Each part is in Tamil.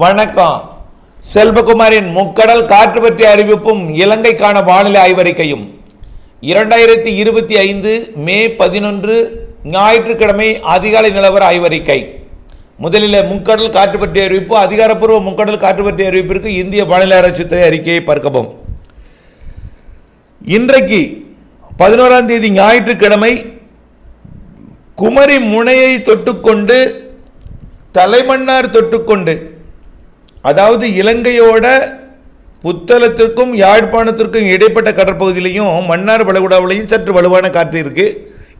வணக்கம். செல்வகுமாரின் முக்கடல் காற்று பற்றிய அறிவிப்பும் இலங்கைக்கான வானிலை ஆய்வறிக்கையும். இரண்டாயிரத்தி இருபத்தி ஐந்து மே பதினொன்று ஞாயிற்றுக்கிழமை அதிகாலை நிலவர ஆய்வறிக்கை. முதலில் முக்கடல் காற்று பற்றிய அறிவிப்பு அதிகாரப்பூர்வ முக்கடல் காற்று பற்றிய அறிவிப்பிற்கு இந்திய வானிலை ஆராய்ச்சித்துறை அறிக்கையை பார்க்கவும். இன்றைக்கு பதினோராம் தேதி ஞாயிற்றுக்கிழமை குமரி முனையை தொட்டுக்கொண்டு தலைமன்னார் தொட்டுக்கொண்டு அதாவது இலங்கையோட புத்தளத்திற்கும் யாழ்ப்பாணத்திற்கும் இடைப்பட்ட கடற்பகுதியிலையும் மன்னார் வளைகுடாவிலையும் சற்று வலுவான காற்று இருக்குது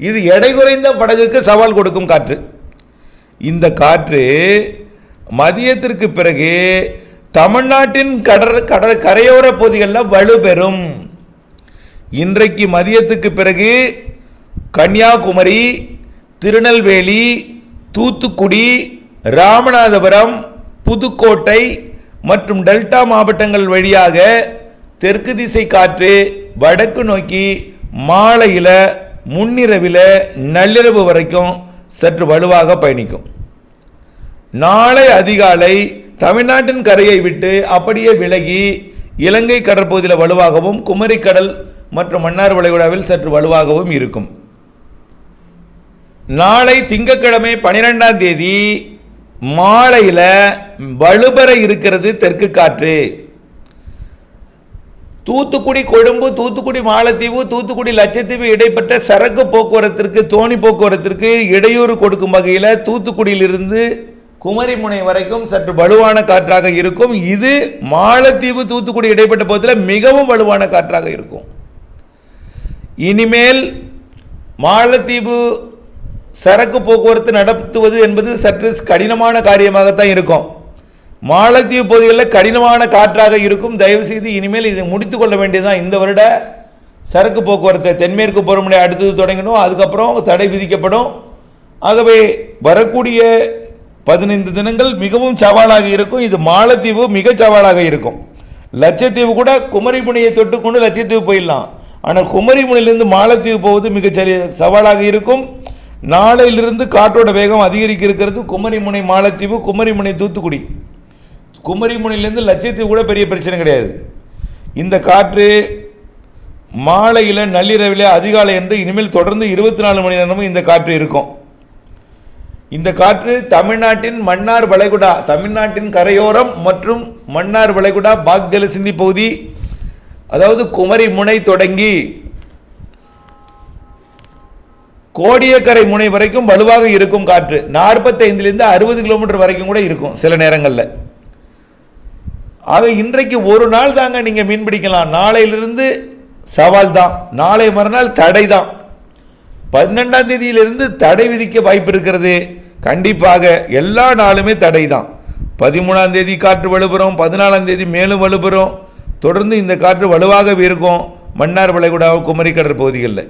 இது எடை குறைந்த படகுக்கு சவால் கொடுக்கும் காற்று. இந்த காற்று மதியத்திற்கு பிறகு தமிழ்நாட்டின் கடற் கடற் கரையோர பகுதிகளில் வலுப்பெறும். இன்றைக்கு மதியத்துக்கு பிறகு கன்னியாகுமரி திருநெல்வேலி தூத்துக்குடி ராமநாதபுரம் புதுக்கோட்டை மற்றும் டெல்டா மாவட்டங்கள் வழியாக தெற்கு திசை காற்று வடக்கு நோக்கி மாலையில் முன்னிரவில் நள்ளிரவு வரைக்கும் சற்று வலுவாக பயணிக்கும். நாளை அதிகாலை தமிழ்நாட்டின் கரையை விட்டு அப்படியே விலகி இலங்கை கடற்பகுதியில் வலுவாகவும் குமரிக்கடல் மற்றும் மன்னார் வளைகுடாவில் சற்று வலுவாகவும் இருக்கும். நாளை திங்கட்கிழமை பனிரெண்டாம் தேதி மாலையில் வலுபெற இருக்கிறது தெற்கு காற்று. தூத்துக்குடி கொழும்பு தூத்துக்குடி மாலத்தீவு தூத்துக்குடி லட்சத்தீவு இடைப்பட்ட சரக்கு போக்குவரத்திற்கு தோணி போக்குவரத்திற்கு இடையூறு கொடுக்கும் வகையில் தூத்துக்குடியிலிருந்து குமரிமுனை வரைக்கும் சற்று வலுவான காற்றாக இருக்கும். இது மாலத்தீவு தூத்துக்குடி இடைப்பட்ட பகுதியில் மிகவும் வலுவான காற்றாக இருக்கும். இனிமேல் மாலத்தீவு சரக்கு போக்குவரத்து நடத்துவது என்பது சற்று கடினமான காரியமாகத்தான் இருக்கும். மாலத்தீவு பகுதிகளில் கடினமான காற்றாக இருக்கும். தயவுசெய்து இனிமேல் இதை முடித்து கொள்ள வேண்டியதுதான். இந்த வருட சரக்கு போக்குவரத்தை தென்மேற்கு பருவமழை அடுத்தது தொடங்கணும். அதுக்கப்புறம் தடை விதிக்கப்படும். ஆகவே வரக்கூடிய பதினைந்து தினங்கள் மிகவும் சவாலாக இருக்கும். இது மாலத்தீவு மிக சவாலாக இருக்கும். லட்சத்தீவு கூட குமரிமுனையை தொட்டுக்கொண்டு லட்சத்தீவு போயிடலாம். ஆனால் குமரிமுனையிலிருந்து மாலத்தீவு போவது மிக சவாலாக இருக்கும். நாளையிலிருந்து காற்றோட வேகம் அதிகரிக்க இருக்கிறது குமரிமுனை மாலத்தீவு குமரிமுனை தூத்துக்குடி. குமரிமுனையிலேருந்து லட்சத்தீவு கூட பெரிய பிரச்சனை கிடையாது. இந்த காற்று மாலையில் நள்ளிரவில் அதிகாலை என்று இனிமேல் தொடர்ந்து இருபத்தி நாலு மணி நேரமும் இந்த காற்று இருக்கும். இந்த காற்று தமிழ்நாட்டின் மன்னார் வளைகுடா தமிழ்நாட்டின் கரையோரம் மற்றும் மன்னார் வளைகுடா பாக்ஜல சிந்தி பகுதி அதாவது குமரி முனை தொடங்கி கோடியக்கரை முனை வரைக்கும் வலுவாக இருக்கும் காற்று. நாற்பத்தைந்துலேருந்து அறுபது கிலோமீட்டர் வரைக்கும் கூட இருக்கும் சில நேரங்களில். ஆக இன்றைக்கு ஒரு நாள் தாங்க நீங்கள் மீன் பிடிக்கலாம். நாளையிலிருந்து சவால் தான். நாளை மறுநாள் தடை தான். பன்னெண்டாம் தேதியிலிருந்து தடை விதிக்க வாய்ப்பு இருக்கிறது. கண்டிப்பாக எல்லா நாளுமே தடை தான். பதிமூணாம் தேதி காற்று வலுப்புறோம் பதினாலாம் தேதி மேலும் வலுப்புறோம் தொடர்ந்து இந்த காற்று வலுவாகவே இருக்கும். மன்னார் வளைகுடா குமரி பகுதிகளில்.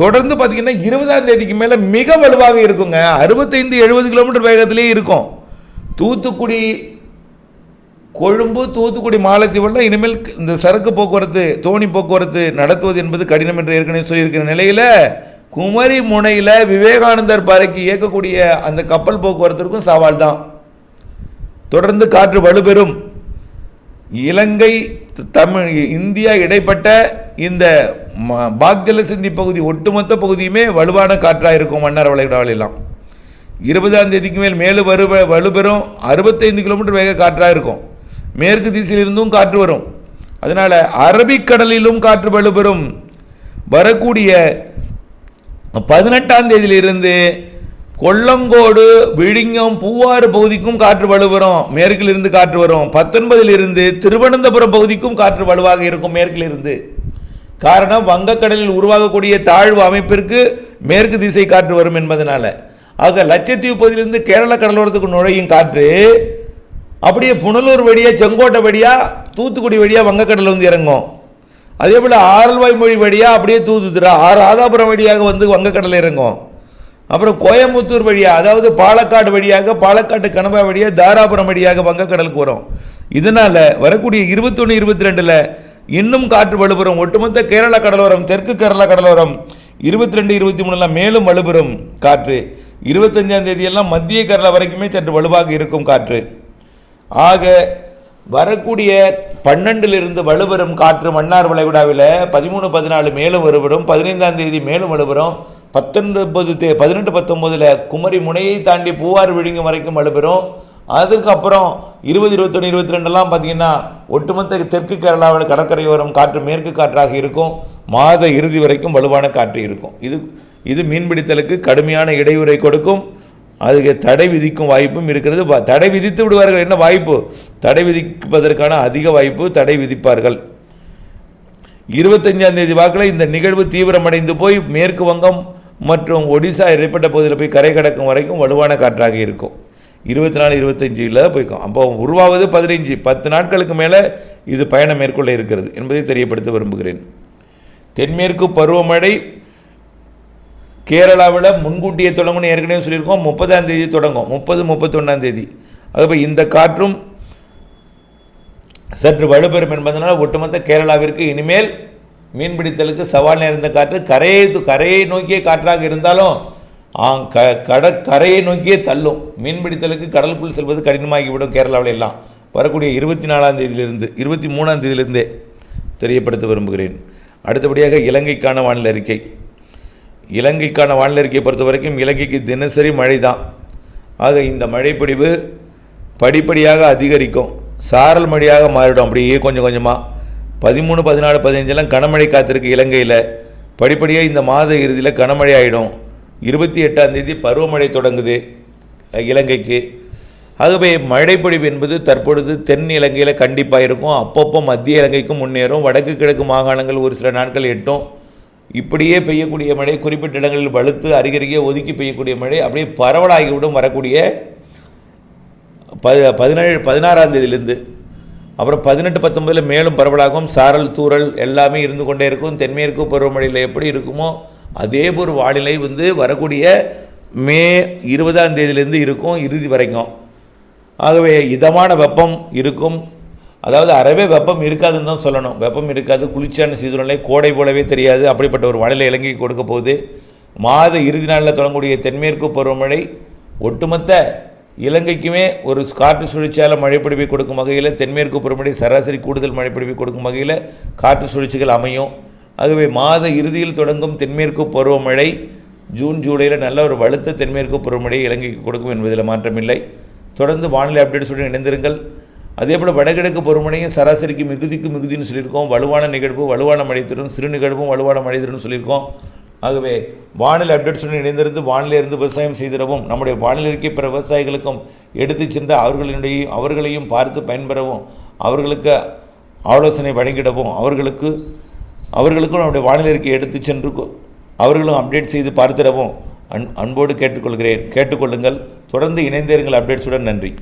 தொடர்ந்து பார்த்தீங்கன்னா இருபதாம் தேதிக்கு மேலே மிக வலுவாக இருக்குங்க. அறுபத்தைந்து எழுபது கிலோமீட்டர் வேகத்திலே இருக்கும். தூத்துக்குடி கொழும்பு தூத்துக்குடி மாலத்தீவெல்லாம் இனிமேல் இந்த சரக்கு போக்குவரத்து தோணி போக்குவரத்து நடத்துவது என்பது கடினம் என்று ஏற்கனவே சொல்லியிருக்கிற நிலையில் குமரி முனையில் விவேகானந்தர் பாறைக்கு இயக்கக்கூடிய அந்த கப்பல் போக்குவரத்திற்கும் சவால் தான் தொடர்ந்து காற்று வலுப்பெறும். இலங்கை தமிழ் இந்தியா இடைப்பட்ட இந்த பாக்ஜல சிந்தி பகுதி ஒட்டுமொத்த பகுதியுமே வலுவான காற்றாக இருக்கும் மன்னார் வளைகுடாவிலெல்லாம். இருபதாம் தேதிக்கு மேல் மேலும் வலு வலுபெறும் அறுபத்தைந்து கிலோமீட்டர் வேக காற்றாக இருக்கும். மேற்கு திசையிலிருந்தும் காற்று வரும். அதனால் அரபிக்கடலிலும் காற்று வலுபெறும். வரக்கூடிய பதினெட்டாம் தேதியிலிருந்து கொல்லங்கோடு விழிங்கம் பூவாறு பகுதிக்கும் காற்று வலுவரும் மேற்கிலிருந்து காற்று வரும். பத்தொன்பதிலிருந்து திருவனந்தபுரம் பகுதிக்கும் காற்று வலுவாக இருக்கும் மேற்கிலிருந்து. காரணம் வங்கக்கடலில் உருவாகக்கூடிய தாழ்வு அமைப்பிற்கு மேற்கு திசை காற்று வரும் என்பதனால. ஆக லட்சத்தீவு பகுதியிலிருந்து கேரள கடலோரத்துக்கு நுழையும் காற்று அப்படியே புனலூர் வழியாக செங்கோட்டை வழியாக தூத்துக்குடி வழியாக வங்கக்கடலில் வந்து இறங்கும். அதே போல் ஆரல்வாய் மொழி வழியாக அப்படியே தூத்துத்துறா ஆறு ராதாபுரம் வழியாக வந்து வங்கக்கடலில் இறங்கும். அப்புறம் கோயம்புத்தூர் வழியாக அதாவது பாலக்காடு வழியாக பாலக்காட்டு கணபா வழியாக தாராபுரம் வழியாக வங்கக்கடலுக்கு வரும். இதனால் வரக்கூடிய இருபத்தொன்று இருபத்தி ரெண்டில் இன்னும் காற்று வலுபெறும். ஒட்டுமொத்த கேரள கடலோரம் தெற்கு கேரளா கடலோரம் இருபத்தி ரெண்டு இருபத்தி மூணுலாம் மேலும் வலுபெறும் காற்று. இருபத்தஞ்சாம் தேதியெல்லாம் மத்திய கேரளா வரைக்குமே சற்று வலுவாக இருக்கும் காற்று. ஆக வரக்கூடிய பன்னெண்டிலிருந்து வலுவரும் காற்று மன்னார் வளைகுடாவில் பதிமூணு பதினாலு மேலும் வலுவரும் பதினைந்தாம் தேதி மேலும் வலுபெறும். பத்தொன்பது தே பதினெட்டு பத்தொம்போதில் குமரி முனையை தாண்டி பூவார் விழுங்கும் வரைக்கும் வலுபெறும். அதுக்கப்புறம் இருபது இருபத்தொன்று இருபத்தி ரெண்டெல்லாம் பார்த்தீங்கன்னா ஒட்டுமொத்த தெற்கு கேரளாவில் கடற்கரையோரம் காற்று மேற்கு காற்றாக இருக்கும். மாத இறுதி வரைக்கும் வலுவான காற்று இருக்கும். இது இது மீன்பிடித்தலுக்கு கடுமையான இடையூறை கொடுக்கும். அதுக்கு தடை விதிக்கும் வாய்ப்பும் இருக்கிறது. தடை விதித்து விடுவார்கள். என்ன வாய்ப்பு? தடை விதிப்பதற்கான அதிக வாய்ப்பு தடை விதிப்பார்கள். இருபத்தஞ்சாம் தேதி வாக்கில் இந்த நிகழ்வு தீவிரமடைந்து போய் மேற்கு வங்கம் மற்றும் ஒடிசா இடைப்பட்ட பகுதியில் போய் கரை கடக்கும் வரைக்கும் வலுவான காற்றாக இருக்கும். இருபத்தி நாலு இருபத்தஞ்சில் போய்க்கும் அப்போ உருவாவது பதினைஞ்சு பத்து நாட்களுக்கு மேலே இது பயணம் மேற்கொள்ள இருக்கிறது என்பதை தெரியப்படுத்த விரும்புகிறேன். தென்மேற்கு பருவமழை கேரளாவில் முன்கூட்டியே தொடங்கும்னு ஏற்கனவே சொல்லியிருக்கோம். முப்பதாம் தேதி தொடங்கும். முப்பது முப்பத்தொன்னாம் தேதி. ஆகவே இந்த காற்றும் சற்று வலுப்பெறும் என்பதனால் ஒட்டுமொத்த கேரளாவிற்கு இனிமேல் மீன்பிடித்தலுக்கு சவால் நேர்ந்த காற்று. கரையை கரையை நோக்கிய காற்றாக இருந்தாலும் ஆங் க கடற்கரையை நோக்கியே தள்ளும். மீன்பிடித்தலுக்கு கடலுக்குள் செல்வது கடினமாகிவிடும் கேரளாவில் எல்லாம். வரக்கூடிய இருபத்தி நாலாம் தேதியிலிருந்து இருபத்தி மூணாம் தேதியிலிருந்தே தெரியப்படுத்த விரும்புகிறேன். அடுத்தபடியாக இலங்கைக்கான வானிலை அறிக்கை. இலங்கைக்கான வானிலை அறிக்கையை பொறுத்த வரைக்கும் இலங்கைக்கு தினசரி மழை தான் ஆக இந்த மழைப்பொழிவு படிப்படியாக அதிகரிக்கும். சாரல் மழையாக மாறிடும். அப்படியே கொஞ்சம் கொஞ்சமாக பதிமூணு பதினாலு பதினஞ்செல்லாம் கனமழை காத்திருக்கு இலங்கையில். படிப்படியாக இந்த மாத இறுதியில் கனமழை ஆகிடும் இருபத்தி எட்டாம் தேதி பருவமழை தொடங்குது இலங்கைக்கு. ஆகவே மழைப்பொழிவு என்பது தற்பொழுது தென் இலங்கையில் கண்டிப்பாக இருக்கும். அப்பப்போ மத்திய இலங்கைக்கும் முன்னேறும். வடக்கு கிழக்கு மாகாணங்கள் ஒரு சில நாட்கள் எட்டும். இப்படியே பெய்யக்கூடிய மழை குறிப்பிட்ட இடங்களில் வலுத்து அருகருகே ஒதுக்கி பெய்யக்கூடிய மழை அப்படியே பரவலாகிவிடும் வரக்கூடிய ப பதினேழு பதினாறாம் தேதியிலிருந்து. அப்புறம் பதினெட்டு பத்தொன்பதில் மேலும் பரவலாகும். சாரல் தூரல் எல்லாமே இருந்து கொண்டே இருக்கும். தென்மேற்கு பருவமழையில் எப்படி இருக்குமோ அதே ஒரு வானிலை வந்து வரக்கூடிய மே இருபதாம் தேதியிலேருந்து இருக்கும் இறுதி வரைக்கும். ஆகவே இதமான வெப்பம் இருக்கும். அதாவது அறவே வெப்பம் இருக்காதுன்னு தான் சொல்லணும். வெப்பம் இருக்காது குளிர்ச்சியான சீதூழ்நிலை கோடை போலவே தெரியாது. அப்படிப்பட்ட ஒரு வானிலை இலங்கைக்கு கொடுக்க போகுது. மாத இறுதி நாளில் தொடங்கக்கூடிய தென்மேற்கு பருவமழை ஒட்டுமொத்த இலங்கைக்குமே ஒரு காற்று சுழற்சியால் மழைப்பிடிவை கொடுக்கும் வகையில் தென்மேற்கு பருவமழை சராசரி கூடுதல் மழைப்பிடிவை கொடுக்கும் வகையில் காற்று சுழற்சிகள் அமையும். ஆகவே மாத இறுதியில் தொடங்கும் தென்மேற்கு பருவமழை ஜூன் ஜூலையில் நல்ல ஒரு வலுத்த தென்மேற்கு பருவமழையை இலங்கைக்கு கொடுக்கும் என்பதில் மாற்றமில்லை. தொடர்ந்து வானிலை அப்டேட்ஸுடன் இணைந்திருங்கள். அதேபோல் வடகிழக்கு பருவமழையும் சராசரிக்கு மிகுதிக்கு மிகுதின்னு சொல்லியிருக்கோம். வலுவான நிகழ்வு வலுவான மழை தரும் சிறு நிகழ்வும் வலுவான மழை தரும்னு சொல்லியிருக்கோம். ஆகவே வானிலை அப்டேட்ஸுடன் இணைந்திருந்து வானிலை இருந்து விவசாயம் செய்திடவும் நம்முடைய வானிலைக்கு பிற விவசாயிகளுக்கும் எடுத்துச் சென்று அவர்களினுடைய அவர்களையும் பார்த்து பயன்பெறவும் அவர்களுக்கு ஆலோசனை வழங்கிடவும் அவர்களுக்கு அவர்களுக்கும் நம்முடைய வானிலைக்கு எடுத்து எடுத்துச் சென்று அவர்களும் அப்டேட் செய்து பார்த்திடவும். அன் அன்போடு கேட்டுக்கொள்கிறேன். கேட்டுக்கொள்ளுங்கள். தொடர்ந்து இணைந்தேருங்கள். அப்டேட்ஸுடன் நன்றி.